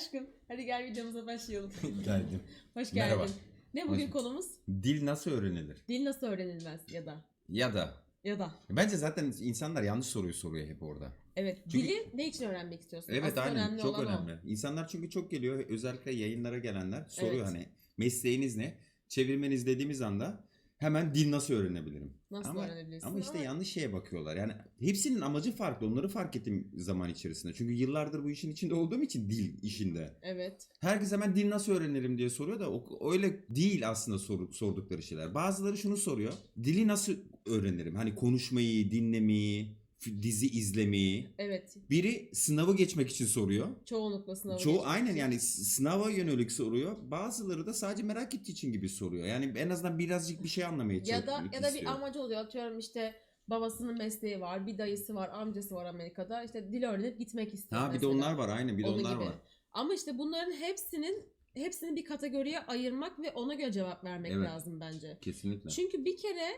Aşkım hadi gel videomuza başlayalım. Geldim. Hoş geldin. Merhaba. Ne bugün Hoş- konumuz? Dil nasıl öğrenilir? Dil nasıl öğrenilmez ya da Ya da ya da. bence zaten insanlar yanlış soruyu soruyor hep orada. Evet. Çünkü- Dili ne için öğrenmek istiyorsun? Evet Asıl aynen önemli çok olan o. önemli. İnsanlar çünkü çok geliyor özellikle yayınlara gelenler soruyor Evet. hani mesleğiniz ne? Çevirmeniz dediğimiz anda hemen dil nasıl öğrenebilirim? Nasıl ama, öğrenebilirsin? ama işte yanlış şeye bakıyorlar. Yani hepsinin amacı farklı. Onları fark ettim zaman içerisinde. Çünkü yıllardır bu işin içinde olduğum için dil işinde. Evet. Herkes hemen dil nasıl öğrenirim diye soruyor da o, öyle değil aslında soru, sordukları şeyler. Bazıları şunu soruyor. Dili nasıl öğrenirim? Hani konuşmayı, dinlemeyi, dizi izlemeyi. Evet. Biri sınavı geçmek için soruyor. Çoğunlukla sınavı Çoğu aynen için. yani sınava yönelik soruyor. Bazıları da sadece merak ettiği için gibi soruyor. Yani en azından birazcık bir şey anlamaya ya çalışıyor. da ya da bir amacı oluyor. Atıyorum işte babasının mesleği var, bir dayısı var, amcası var Amerika'da. İşte dil öğrenip gitmek istiyor. Ha bir de mesela. onlar var aynen bir de Onun onlar gibi. var. Ama işte bunların hepsinin hepsini bir kategoriye ayırmak ve ona göre cevap vermek Evet. lazım bence. Kesinlikle. Çünkü bir kere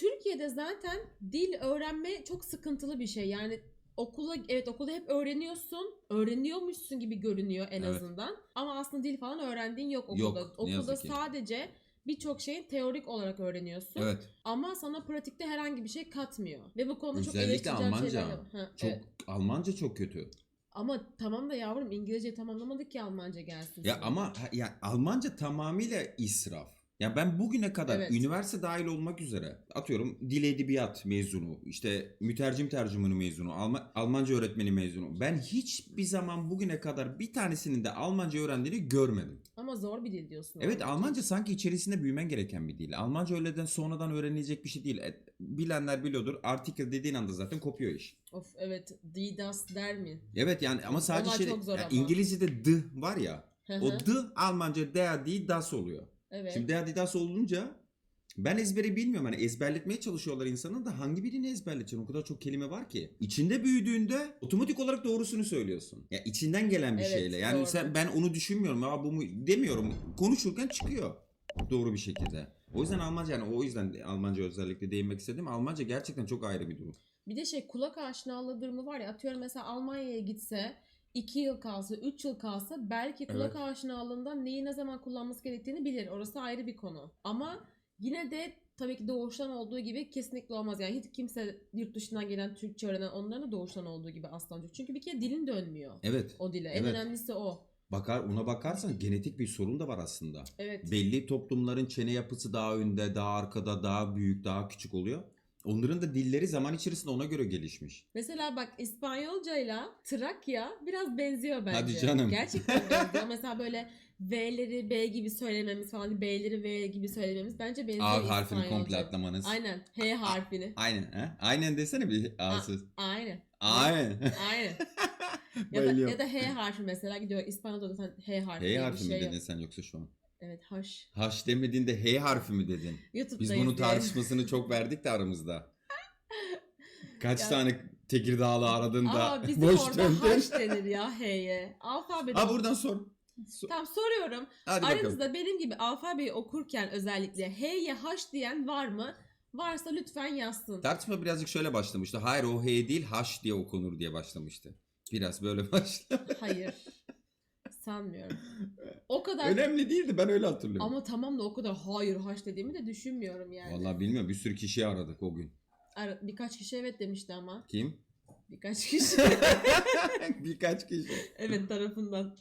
Türkiye'de zaten dil öğrenme çok sıkıntılı bir şey. Yani okula evet okulda hep öğreniyorsun. Öğreniyormuşsun gibi görünüyor en Evet. azından. Ama aslında dil falan öğrendiğin yok okulda. Yok, ne okulda yazık ki. sadece birçok şeyin teorik olarak öğreniyorsun. Evet. Ama sana pratikte herhangi bir şey katmıyor. Ve bu konuda çok Özellikle eleştireceğim Almanca. şeyler var. Ha, Çok evet. Almanca çok kötü. Ama tamam da yavrum İngilizce tamamlamadık ki Almanca gelsin. Ya sana. ama ha- ya Almanca tamamıyla israf. Ya ben bugüne kadar Evet. üniversite dahil olmak üzere atıyorum dil edebiyat mezunu, işte mütercim tercümanı mezunu, Alma- Almanca öğretmeni mezunu. Ben hiçbir zaman bugüne kadar bir tanesinin de Almanca öğrendiğini görmedim. Ama zor bir dil diyorsun. Evet Almanca sanki içerisinde büyümen gereken bir dil. Almanca öyleden sonradan öğrenilecek bir şey değil. E, bilenler biliyordur. Article dediğin anda zaten kopuyor iş. Of evet die das der mi? Evet yani ama sadece Onlar şey çok zor ya ama. İngilizce'de the var ya. O the Almanca der değil das oluyor. Evet. Şimdi der değil das olunca ben ezbere bilmiyorum. Hani ezberletmeye çalışıyorlar insanın da hangi birini ezberleteceksin? O kadar çok kelime var ki. İçinde büyüdüğünde otomatik olarak doğrusunu söylüyorsun. Ya içinden gelen bir Evet, şeyle. Yani doğru. sen ben onu düşünmüyorum. Ya bu mu demiyorum. Konuşurken çıkıyor. Doğru bir şekilde. O yüzden Almanca yani o yüzden Almanca özellikle değinmek istedim. Almanca gerçekten çok ayrı bir durum. Bir de şey kulak aşinalığı durumu var ya atıyorum mesela Almanya'ya gitse 2 yıl kalsa 3 yıl kalsa belki kulak Evet. aşinalığından neyi ne zaman kullanması gerektiğini bilir. Orası ayrı bir konu. Ama yine de tabii ki doğuştan olduğu gibi kesinlikle olmaz. Yani hiç kimse yurt dışından gelen Türkçe öğrenen onların da doğuştan olduğu gibi aslan. Çünkü bir kere dilin dönmüyor Evet. o dile. En Evet. önemlisi o. Bakar ona bakarsan genetik bir sorun da var aslında. Evet. Belli toplumların çene yapısı daha önde, daha arkada, daha büyük, daha küçük oluyor. Onların da dilleri zaman içerisinde ona göre gelişmiş. Mesela bak İspanyolcayla Trakya biraz benziyor bence. Hadi canım. Gerçekten benziyor. Mesela böyle V'leri B gibi söylememiz falan, B'leri V gibi söylememiz bence benziyor A harfini İspanyolca. komple atlamanız. Aynen. H harfini. Aynen. He? Aynen desene bir A'sız. Aynen. Aynen. Aynen. ya, da, ya da H harfi mesela gidiyor İspanyolca da sen H harfi H harfi mi şey dedin sen yoksa şu an? Evet haş. H demediğinde H harfi mi dedin? YouTube'dayız Biz bunun diye. tartışmasını çok verdik de aramızda. Kaç Ya- tane Tekirdağlı aradın da Ama bizim boş orada döndün. haş denir ya H'ye. Alfabe. Ha buradan sor. So- Tamam soruyorum. Hadi bakalım. Aranızda benim gibi alfabeyi okurken özellikle H'ye H diyen var mı? Varsa lütfen yazsın. Tartışma birazcık şöyle başlamıştı. Hayır o H değil H diye okunur diye başlamıştı. Biraz böyle başladı. Hayır. Sanmıyorum. O kadar Önemli değildi ben öyle hatırlıyorum. ama tamam da o kadar hayır haş dediğimi de düşünmüyorum yani. Vallahi bilmiyorum bir sürü kişiyi aradık o gün. Ara- birkaç kişi evet demişti ama. Kim? Birkaç kişi Birkaç kişi. evet tarafından.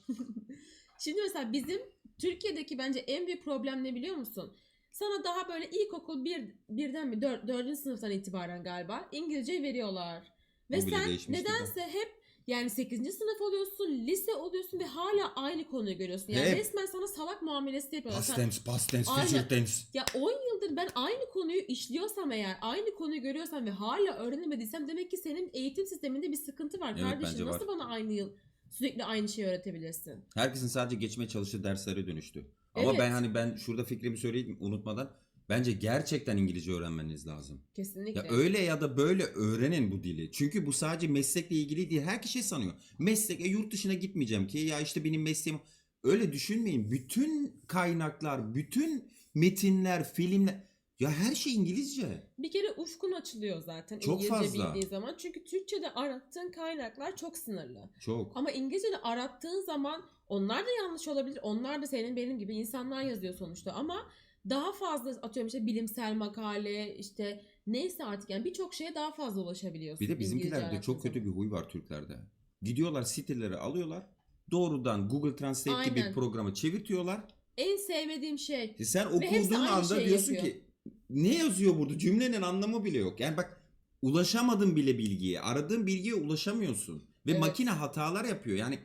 Şimdi mesela bizim Türkiye'deki bence en büyük problem ne biliyor musun? Sana daha böyle ilkokul bir, birden mi dör, dördüncü sınıftan itibaren galiba İngilizce veriyorlar. Ve O bile sen değişmişti nedense hep yani 8. sınıf oluyorsun, lise oluyorsun ve hala aynı konuyu görüyorsun. Yani Hep. resmen sana salak muamelesi yapıyorlar. Past Sen- tense, past tense, Aynen. future tense. ya 10 yıldır ben aynı konuyu işliyorsam eğer, aynı konuyu görüyorsam ve hala öğrenemediysem demek ki senin eğitim sisteminde bir sıkıntı var. Evet, Kardeşim bence var. nasıl bana aynı yıl sürekli aynı şeyi öğretebilirsin? Herkesin sadece geçmeye çalıştığı derslere dönüştü. Ama Evet. ben hani ben şurada fikrimi söyleyeyim unutmadan. Bence gerçekten İngilizce öğrenmeniz lazım. Kesinlikle. Ya öyle ya da böyle öğrenin bu dili. Çünkü bu sadece meslekle ilgili değil. Her kişi sanıyor. Meslek, e, yurt dışına gitmeyeceğim ki ya işte benim mesleğim. Öyle düşünmeyin. Bütün kaynaklar, bütün metinler, filmler Ya her şey İngilizce. Bir kere ufkun açılıyor zaten Çok İngilizce fazla. bildiğin zaman. Çünkü Türkçe'de arattığın kaynaklar çok sınırlı. Çok. Ama İngilizce'de arattığın zaman onlar da yanlış olabilir. Onlar da senin benim gibi insanlar yazıyor sonuçta ama daha fazla atıyorum işte bilimsel makale işte neyse artık yani birçok şeye daha fazla ulaşabiliyorsun. Bir de bizimkilerde çok kötü bir huy var Türklerde. Gidiyorlar siteleri alıyorlar. Doğrudan Google Translate gibi Aynen. bir programı çevirtiyorlar. En sevmediğim şey. Sen Ve hepsi okuduğun anda şeyi diyorsun yapıyor. ki ne yazıyor burada? Cümlenin anlamı bile yok. Yani bak ulaşamadın bile bilgiye. Aradığın bilgiye ulaşamıyorsun. Ve Evet. makine hatalar yapıyor. Yani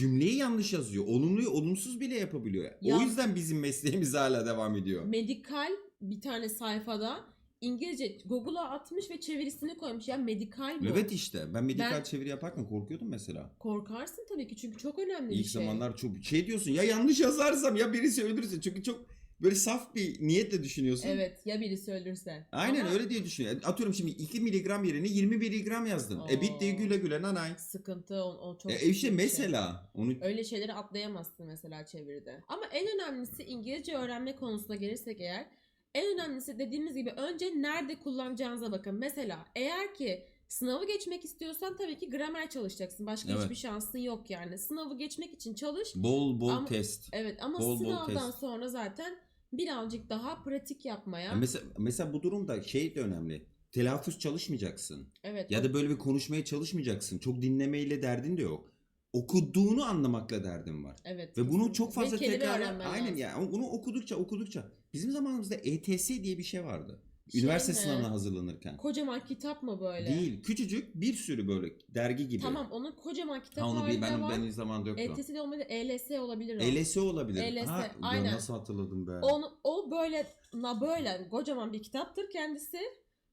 cümleyi yanlış yazıyor. Olumluyu olumsuz bile yapabiliyor. Ya- O yüzden bizim mesleğimiz hala devam ediyor. Medikal bir tane sayfada İngilizce Google'a atmış ve çevirisini koymuş. Ya medikal bu. Evet işte ben medikal Ben- çeviri yaparken korkuyordum mesela. Korkarsın tabii ki çünkü çok önemli bir İlk şey. zamanlar çok şey diyorsun ya yanlış yazarsam ya birisi öldürürse çünkü çok böyle saf bir niyetle düşünüyorsun. Evet ya birisi ölürse. Aynen Ama öyle diye düşünüyor. Atıyorum şimdi 2 miligram yerine 20 miligram yazdın. E bitti Oo. güle güle nanay. Sıkıntı o, o çok E, ciddi işte bir şey. mesela onu Öyle şeyleri atlayamazsın mesela çeviride. Ama en önemlisi İngilizce öğrenme konusuna gelirsek eğer en önemlisi dediğimiz gibi önce nerede kullanacağınıza bakın. Mesela eğer ki sınavı geçmek istiyorsan tabii ki gramer çalışacaksın. Başka Evet. hiçbir şansın yok yani. Sınavı geçmek için çalış. bol bol Ama- test. Evet ama Bol bol sınavdan test. sonra zaten birazcık daha pratik yapmaya. Ya mesela mesela bu durumda şey de önemli. Telaffuz çalışmayacaksın. evet. Ya da böyle bir konuşmaya çalışmayacaksın. Çok dinlemeyle derdin de yok. Okuduğunu anlamakla derdin var. evet. Ve bunu çok fazla tekrar aynen lazım. ya bunu okudukça okudukça bizim zamanımızda ETS diye bir şey vardı. Üniversite mi? sınavına hazırlanırken. Kocaman kitap mı böyle? Değil. Küçücük bir sürü böyle dergi gibi. Tamam onun kocaman kitap Ha, onu bir, ben, var. benim zamanımda yoktu. ETS de olmadı ELS olabilir o. ELS olabilir. ELS, ha, ya aynen. nasıl hatırladım be. Onu, o böyle na böyle kocaman bir kitaptır kendisi.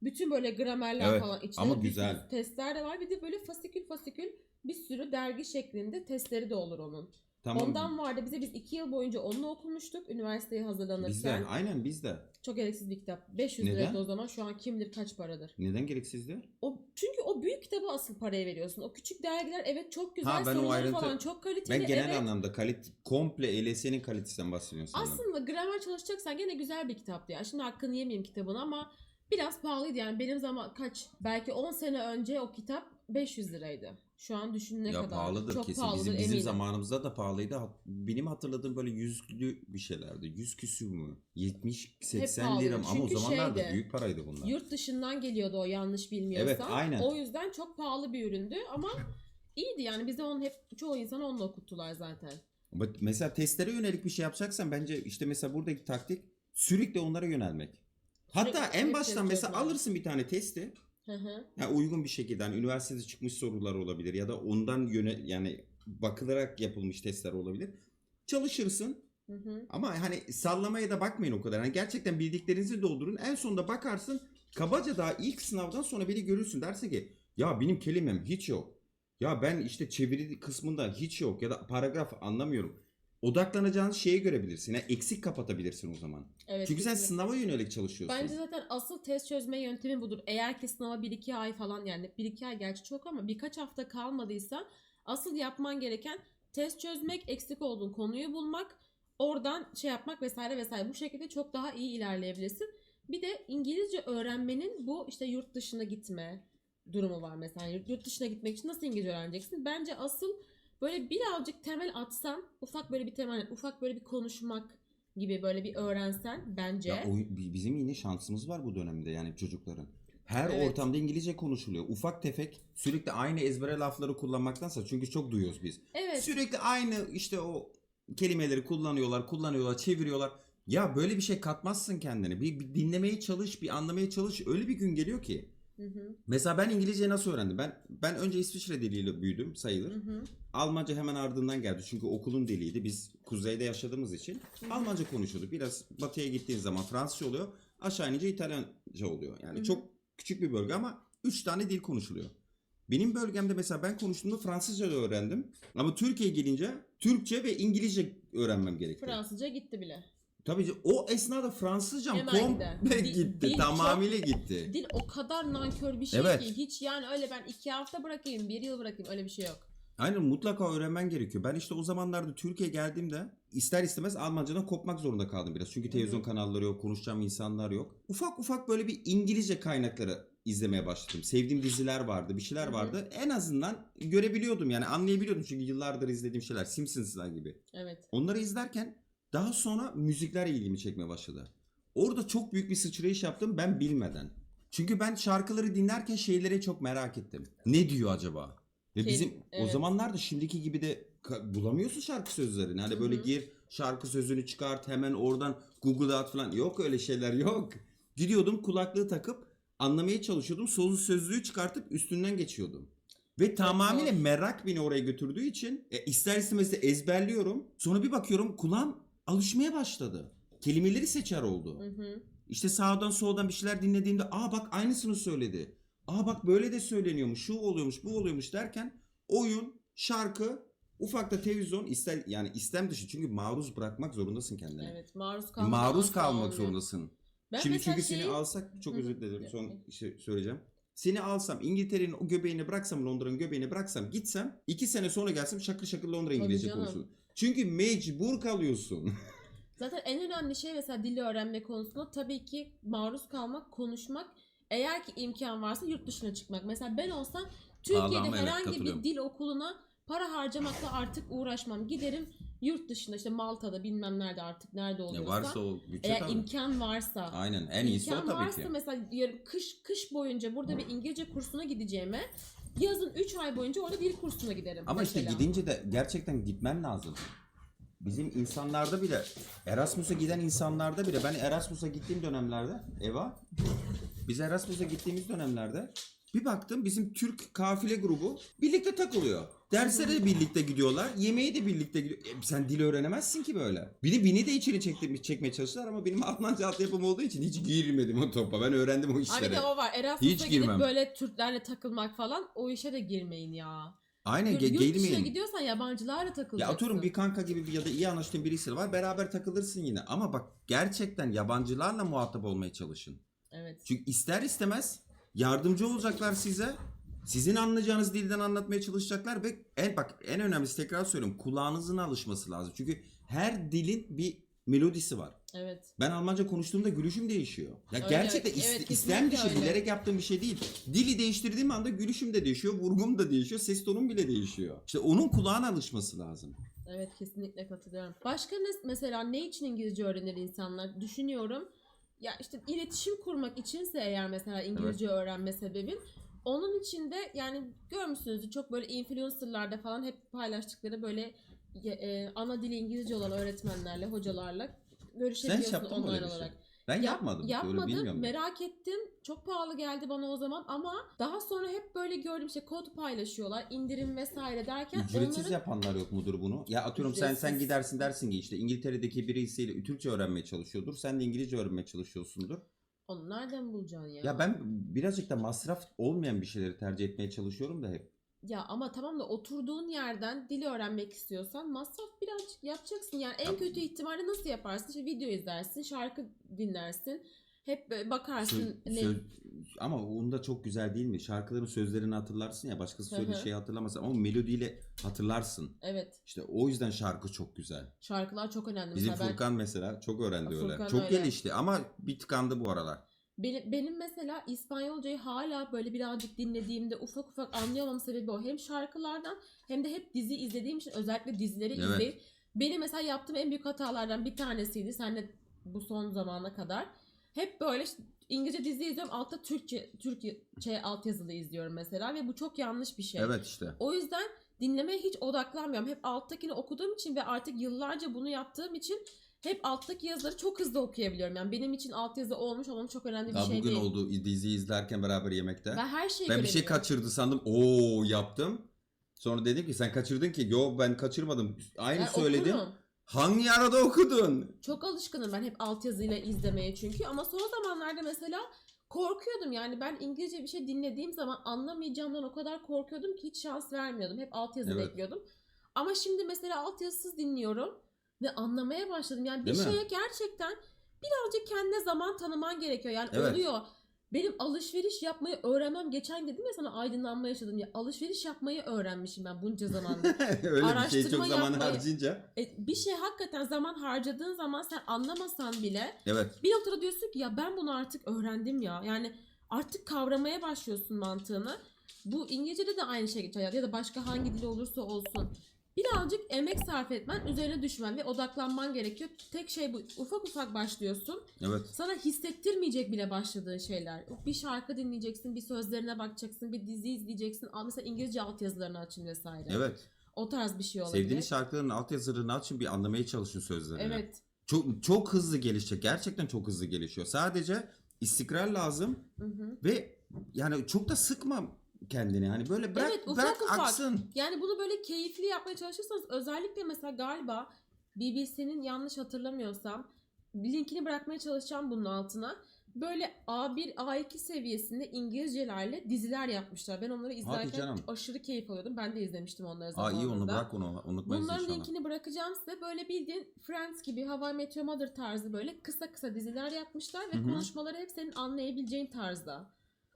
Bütün böyle gramerler Evet, falan içinde ama güzel. testler de var. Bir de böyle fasikül fasikül bir sürü dergi şeklinde testleri de olur onun. Tamam. Ondan vardı bize biz iki yıl boyunca onunla okumuştuk üniversiteye hazırlanırken. Biz de aynen biz de. Çok gereksiz bir kitap. 500 Neden? liraydı o zaman şu an kim bilir kaç paradır. Neden gereksizdi? O çünkü o büyük kitabı asıl paraya veriyorsun. O küçük dergiler evet çok güzel Ha, ben o ayrıntı- falan çok kaliteli. Ben genel evet. anlamda kalite komple ELS'nin kalitesinden bahsediyorum sanırım. Aslında gramer çalışacaksan gene güzel bir kitaptı ya. Şimdi hakkını yemeyeyim kitabın ama biraz pahalıydı yani. Benim zaman kaç? Belki 10 sene önce o kitap 500 liraydı. Şu an düşün ne ya kadar. pahalıdır Çok kesin. pahalıdır bizim, bizim eminim. zamanımızda da pahalıydı. Benim hatırladığım böyle yüzlü bir şeylerdi. Yüz küsür mü? 70-80 pahalıydı. lira? Ama o Çünkü zamanlarda şeydi, büyük paraydı bunlar. Yurt dışından geliyordu o yanlış bilmiyorsam. Evet, aynen. O yüzden çok pahalı bir üründü ama iyiydi yani bize onu hep çoğu insan onunla okuttular zaten. Bak mesela testlere yönelik bir şey yapacaksan bence işte mesela buradaki taktik sürekli onlara yönelmek. Hatta Sürekli en baştan mesela alırsın bir tane testi. Hı hı. Ya uygun bir şekilde hani üniversitede çıkmış sorular olabilir ya da ondan yöne yani bakılarak yapılmış testler olabilir. Çalışırsın Hı hı. ama hani sallamaya da bakmayın o kadar. Hani gerçekten bildiklerinizi doldurun. En sonunda bakarsın kabaca daha ilk sınavdan sonra biri görürsün dersin ki ya benim kelimem hiç yok. Ya ben işte çeviri kısmında hiç yok ya da paragraf anlamıyorum. Odaklanacağınız şeye görebilirsin. Yani eksik kapatabilirsin o zaman. Evet, Çünkü sen kesinlikle. sınava yönelik çalışıyorsun. Bence zaten asıl test çözme yöntemi budur. Eğer ki sınava 1-2 ay falan yani 1-2 ay gerçi çok ama birkaç hafta kalmadıysa asıl yapman gereken test çözmek, eksik olduğun konuyu bulmak, oradan şey yapmak vesaire vesaire. Bu şekilde çok daha iyi ilerleyebilirsin. Bir de İngilizce öğrenmenin bu işte yurt dışına gitme durumu var mesela. Yurt dışına gitmek için nasıl İngilizce öğreneceksin? Bence asıl böyle birazcık temel atsan, ufak böyle bir temel, ufak böyle bir konuşmak gibi böyle bir öğrensen bence. Ya o, bi- bizim yine şansımız var bu dönemde yani çocukların. Her Evet. ortamda İngilizce konuşuluyor. Ufak tefek sürekli aynı ezbere lafları kullanmaktansa çünkü çok duyuyoruz biz. Evet. Sürekli aynı işte o kelimeleri kullanıyorlar, kullanıyorlar, çeviriyorlar. Ya böyle bir şey katmazsın kendine. Bir, bir dinlemeye çalış, bir anlamaya çalış. Öyle bir gün geliyor ki. Hı hı. Mesela ben İngilizceyi nasıl öğrendim? Ben ben önce İsviçre diliyle büyüdüm sayılır. Hı hı. Almanca hemen ardından geldi. Çünkü okulun diliydi. Biz kuzeyde yaşadığımız için Almanca konuşuyorduk. Biraz batıya gittiğin zaman Fransızca oluyor. Aşağı inince İtalyanca oluyor. Yani Hı hı. çok küçük bir bölge ama 3 tane dil konuşuluyor. Benim bölgemde mesela ben konuştuğumda Fransızca da öğrendim. Ama Türkiye'ye gelince Türkçe ve İngilizce öğrenmem gerekti. Fransızca gitti bile. Tabii ki o esnada Fransızcam Hemen komple gider. Dil- gitti. dil tamamıyla gitti. Dil o kadar nankör bir şey Evet. ki hiç yani öyle ben iki hafta bırakayım, bir yıl bırakayım öyle bir şey yok. Aynen mutlaka öğrenmen gerekiyor. Ben işte o zamanlarda Türkiye'ye geldiğimde ister istemez Almancadan kopmak zorunda kaldım biraz. Çünkü televizyon kanalları yok, konuşacağım insanlar yok. Ufak ufak böyle bir İngilizce kaynakları izlemeye başladım. Sevdiğim diziler vardı, bir şeyler vardı. En azından görebiliyordum yani anlayabiliyordum. Çünkü yıllardır izlediğim şeyler Simpsons'lar gibi. Evet. Onları izlerken daha sonra müzikler ilgimi çekmeye başladı. Orada çok büyük bir sıçrayış yaptım ben bilmeden. Çünkü ben şarkıları dinlerken şeyleri çok merak ettim. Ne diyor acaba? Ve Kel- bizim o evet. zamanlarda şimdiki gibi de ka- bulamıyorsun şarkı sözlerini. Hani böyle gir şarkı sözünü çıkart hemen oradan Google'a at falan. Yok öyle şeyler yok. Gidiyordum kulaklığı takıp anlamaya çalışıyordum. Sözlü sözlüğü çıkartıp üstünden geçiyordum. Ve tamamıyla merak beni oraya götürdüğü için e, ister istemez de ezberliyorum. Sonra bir bakıyorum kulağım alışmaya başladı. Kelimeleri seçer oldu. Hı hı. İşte sağdan soldan bir şeyler dinlediğimde aa bak aynısını söyledi. Aa bak böyle de söyleniyormuş, şu oluyormuş, bu oluyormuş derken oyun, şarkı, ufak da televizyon ister yani istem dışı çünkü maruz bırakmak zorundasın kendine. Evet. Maruz kalmak. maruz kalmak zorundasın. Ben Şimdi çünkü şeyi- seni alsak çok özür dilerim son işte söyleyeceğim. Seni alsam İngiltere'nin o göbeğini bıraksam Londra'nın göbeğini bıraksam gitsem iki sene sonra gelsem şakır şakır Londra İngilizce canım. Çünkü mecbur kalıyorsun. Zaten en önemli şey mesela dili öğrenme konusunda tabii ki maruz kalmak, konuşmak. Eğer ki imkan varsa yurt dışına çıkmak. Mesela ben olsam Türkiye'de ama evet, herhangi katılıyorum. bir dil okuluna para harcamakla artık uğraşmam. Giderim yurt dışında işte Malta'da bilmem nerede artık nerede ya oluyorsa. varsa o bütçe eğer tabii. imkan varsa. Aynen en iyisi o imkan tabii varsa ki. mesela yarın kış kış boyunca burada bir İngilizce kursuna gideceğime yazın 3 ay boyunca orada dil kursuna giderim. Ama işte mesela. gidince de gerçekten gitmen lazım. Bizim insanlarda bile Erasmus'a giden insanlarda bile ben Erasmus'a gittiğim dönemlerde Eva biz Erasmus'a gittiğimiz dönemlerde bir baktım bizim Türk kafile grubu birlikte takılıyor. Derslere de birlikte gidiyorlar. Yemeğe de birlikte gidiyor. E, sen dil öğrenemezsin ki böyle. Beni beni de içeri çekti, çekmeye çalıştılar ama benim Almanca altyapım olduğu için hiç girmedim o topa. Ben öğrendim o Abi işleri. de o var. Erasmus'a Hiç gidip girmem. böyle Türklerle takılmak falan o işe de girmeyin ya. Aynen Yurt, ge- yurt dışına gelmeyin. gidiyorsan yabancılarla takılacaksın. Ya atıyorum bir kanka gibi bir ya da iyi anlaştığın birisi var beraber takılırsın yine. Ama bak gerçekten yabancılarla muhatap olmaya çalışın. Evet. Çünkü ister istemez yardımcı olacaklar size. Sizin anlayacağınız dilden anlatmaya çalışacaklar ve en bak en önemlisi tekrar söylüyorum kulağınızın alışması lazım. Çünkü her dilin bir melodisi var. Evet. Ben Almanca konuştuğumda gülüşüm değişiyor. Ya Öyle, gerçekten evet, is- kesinlikle istem dışı öyle. bilerek yaptığım bir şey değil. Dili değiştirdiğim anda gülüşüm de değişiyor, vurgum da değişiyor, ses tonum bile değişiyor. İşte onun kulağına alışması lazım. Evet kesinlikle katılıyorum. Başka ne, mesela ne için İngilizce öğrenir insanlar? Düşünüyorum. Ya işte iletişim kurmak içinse eğer mesela İngilizce öğrenme sebebin onun için de yani görmüşsünüzdür çok böyle influencerlarda falan hep paylaştıkları böyle e, ana dili İngilizce olan öğretmenlerle, hocalarla görüşebiliyorsun bir şey? olarak. Ben Yap- yapmadım. Yapmadım. Merak ettim. Çok pahalı geldi bana o zaman ama daha sonra hep böyle gördüm işte kod paylaşıyorlar, indirim vesaire derken Ücretsiz onların yapanlar yok mudur bunu? Ya atıyorum sen sen Ücretsiz. gidersin dersin ki işte İngiltere'deki birisiyle Türkçe öğrenmeye çalışıyordur. Sen de İngilizce öğrenmeye çalışıyorsundur. Onu nereden bulacaksın ya? Ya ben birazcık da masraf olmayan bir şeyleri tercih etmeye çalışıyorum da hep. Ya ama tamam da oturduğun yerden dili öğrenmek istiyorsan masraf birazcık yapacaksın. Yani en kötü ihtimalle nasıl yaparsın? İşte video izlersin, şarkı dinlersin. Hep böyle bakarsın. Söz- ne- söz- ama onda çok güzel değil mi? Şarkıların sözlerini hatırlarsın ya başkası söylediği şeyi hatırlamazsın ama melodiyle hatırlarsın. Evet. İşte o yüzden şarkı çok güzel. Şarkılar çok önemli. Bizim Mesela ben- Furkan mesela çok öğrendi öyle. Furkan Çok öyle. gelişti ama bir tıkandı bu aralar. Benim, benim mesela İspanyolcayı hala böyle birazcık dinlediğimde ufak ufak anlayamam sebebi o. Hem şarkılardan hem de hep dizi izlediğim için özellikle dizileri Evet. izleyip benim mesela yaptığım en büyük hatalardan bir tanesiydi. Sen de bu son zamana kadar. Hep böyle İngilizce dizi izliyorum. Altta Türkçe Türkçe altyazılı izliyorum mesela ve bu çok yanlış bir şey. Evet işte. O yüzden dinlemeye hiç odaklanmıyorum. Hep alttakini okuduğum için ve artık yıllarca bunu yaptığım için hep alttaki yazıları çok hızlı okuyabiliyorum. Yani benim için altyazı olmuş olmam çok önemli bir Ya şey bugün değil. oldu dizi izlerken beraber yemekte. Ben her şeyi Ben bir şey görebiliyorum. kaçırdı sandım. Oo yaptım. Sonra dedim ki sen kaçırdın ki. Yo ben kaçırmadım. Aynı Ben söyledim. okurum. Hangi arada okudun? Çok alışkınım ben hep altyazıyla izlemeye çünkü. Ama son zamanlarda mesela korkuyordum. Yani ben İngilizce bir şey dinlediğim zaman anlamayacağımdan o kadar korkuyordum ki hiç şans vermiyordum. Hep altyazı Evet. bekliyordum. Ama şimdi mesela altyazısız dinliyorum ve anlamaya başladım. Yani bir Değil mi? şeye gerçekten birazcık kendine zaman tanıman gerekiyor. Yani Evet. oluyor. Benim alışveriş yapmayı öğrenmem geçen dedim ya sana aydınlanma yaşadım ya. Alışveriş yapmayı öğrenmişim ben bunca zamanda. Öyle bir şey Araştırma çok zaman harcayınca. E, bir şey hakikaten zaman harcadığın zaman sen anlamasan bile Evet. bir noktada diyorsun ki ya ben bunu artık öğrendim ya. Yani artık kavramaya başlıyorsun mantığını. Bu İngilizce'de de aynı şey geçer ya da başka hangi dil olursa olsun. Birazcık emek sarf etmen, üzerine düşmen ve odaklanman gerekiyor. Tek şey bu. Ufak ufak başlıyorsun. Evet. Sana hissettirmeyecek bile başladığın şeyler. Bir şarkı dinleyeceksin, bir sözlerine bakacaksın, bir dizi izleyeceksin. Mesela İngilizce altyazılarını açın vesaire. Evet. O tarz bir şey olabilir. Sevdiğiniz şarkıların altyazılarını açın bir anlamaya çalışın sözlerini. Evet. Çok çok hızlı gelişecek. Gerçekten çok hızlı gelişiyor. Sadece istikrar lazım Hı hı. ve yani çok da sıkma kendini. Yani böyle bırak Evet, ufak bırak ufak. aksın. Yani bunu böyle keyifli yapmaya çalışırsanız özellikle mesela galiba BBC'nin yanlış hatırlamıyorsam linkini bırakmaya çalışacağım bunun altına. Böyle A1, A2 seviyesinde İngilizcelerle diziler yapmışlar. Ben onları izlerken aşırı keyif alıyordum. Ben de izlemiştim onları Aa zamanında. iyi onu bırak onu unutmayız Bunların inşallah. linkini bırakacağım size. Böyle bildiğin Friends gibi How I Met Your Mother tarzı böyle kısa kısa diziler yapmışlar ve Hı hı. konuşmaları hep senin anlayabileceğin tarzda.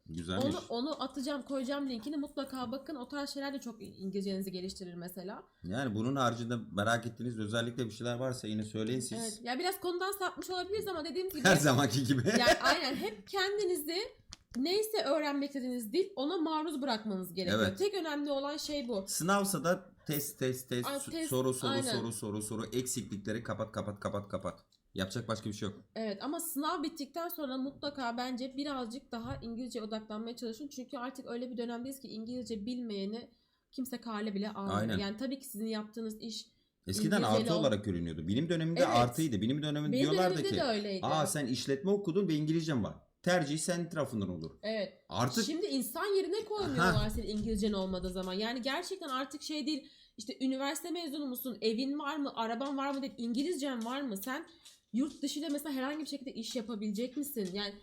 Güzelmiş. Onu onu atacağım, koyacağım linkini mutlaka bakın. O tarz şeyler de çok İngilizcenizi geliştirir mesela. Yani bunun haricinde merak ettiğiniz özellikle bir şeyler varsa yine söyleyin siz. Evet. Ya biraz konudan sapmış olabiliriz ama dediğim gibi Her zamanki gibi. yani aynen hep kendinizi neyse öğrenmek istediğiniz dil ona maruz bırakmanız gerekiyor. Evet. Tek önemli olan şey bu. Sınavsa da test test test, Ay, test, soru soru aynen. soru soru soru eksiklikleri kapat kapat kapat kapat. Yapacak başka bir şey yok. Evet ama sınav bittikten sonra mutlaka bence birazcık daha İngilizce odaklanmaya çalışın. Çünkü artık öyle bir dönemdeyiz ki İngilizce bilmeyeni kimse kale bile almıyor. Aynen. Yani tabii ki sizin yaptığınız iş Eskiden İngilizceyle artı ol- olarak görünüyordu. Benim dönemimde Evet. artıydı. Benim dönemimde benim diyorlardı dönemimde ki de öyleydi. aa sen işletme okudun ve İngilizcen var. Tercih senin tarafından olur. Evet. Artık Şimdi insan yerine koymuyorlar senin İngilizcen olmadığı zaman. Yani gerçekten artık şey değil. İşte üniversite mezunu musun? Evin var mı? Araban var mı? Değil. İngilizcen var mı? Sen yurt dışıyla mesela herhangi bir şekilde iş yapabilecek misin? Yani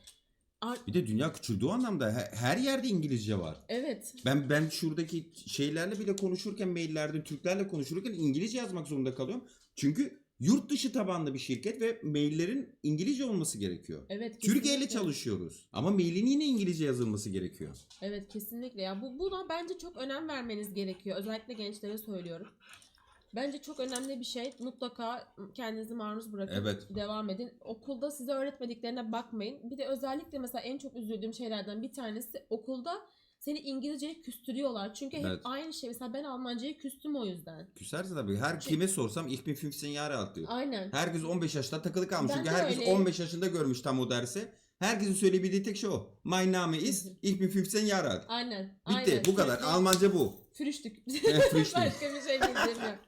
ar- bir de dünya küçüldüğü anlamda he- her yerde İngilizce var. evet. Ben ben şuradaki şeylerle bile konuşurken maillerde Türklerle konuşurken İngilizce yazmak zorunda kalıyorum. Çünkü yurt dışı tabanlı bir şirket ve maillerin İngilizce olması gerekiyor. Evet. Türkiye ile kesinlikle. çalışıyoruz. Ama mailin yine İngilizce yazılması gerekiyor. Evet kesinlikle. Ya bu buna bence çok önem vermeniz gerekiyor. Özellikle gençlere söylüyorum. Bence çok önemli bir şey. Mutlaka kendinizi maruz bırakın. Evet. Devam edin. Okulda size öğretmediklerine bakmayın. Bir de özellikle mesela en çok üzüldüğüm şeylerden bir tanesi okulda seni İngilizceye küstürüyorlar. Çünkü hep Evet. aynı şey. Mesela ben Almanca'ya küstüm o yüzden. Küserse tabii her kime sorsam ilk bin 15 Jahre alt diyor. Aynen. Herkes 15 yaşında takılı kalmış. Ben Çünkü de herkes öyle. 15 yaşında görmüş tam o dersi. Herkesin söyleyebildiği tek şey o. My name is ilk bin 15 Jahre alt. Aynen. Bitti Aynen. bu kadar. Almanca bu. Fürüştük. Evet, fürüştük. Başka bir şey bilmiyorum.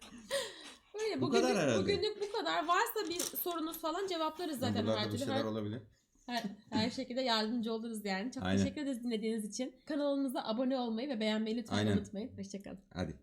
Böyle Bu bugünlük, kadar herhalde. bugünlük bu kadar. Varsa bir sorunuz falan cevaplarız zaten Buralarda her bir türlü. şeyler Her, olabilir. her, her şekilde yardımcı oluruz yani. Çok Aynen. teşekkür ederiz dinlediğiniz için. Kanalımıza abone olmayı ve beğenmeyi lütfen Aynen. unutmayın. Hoşçakalın. Hadi.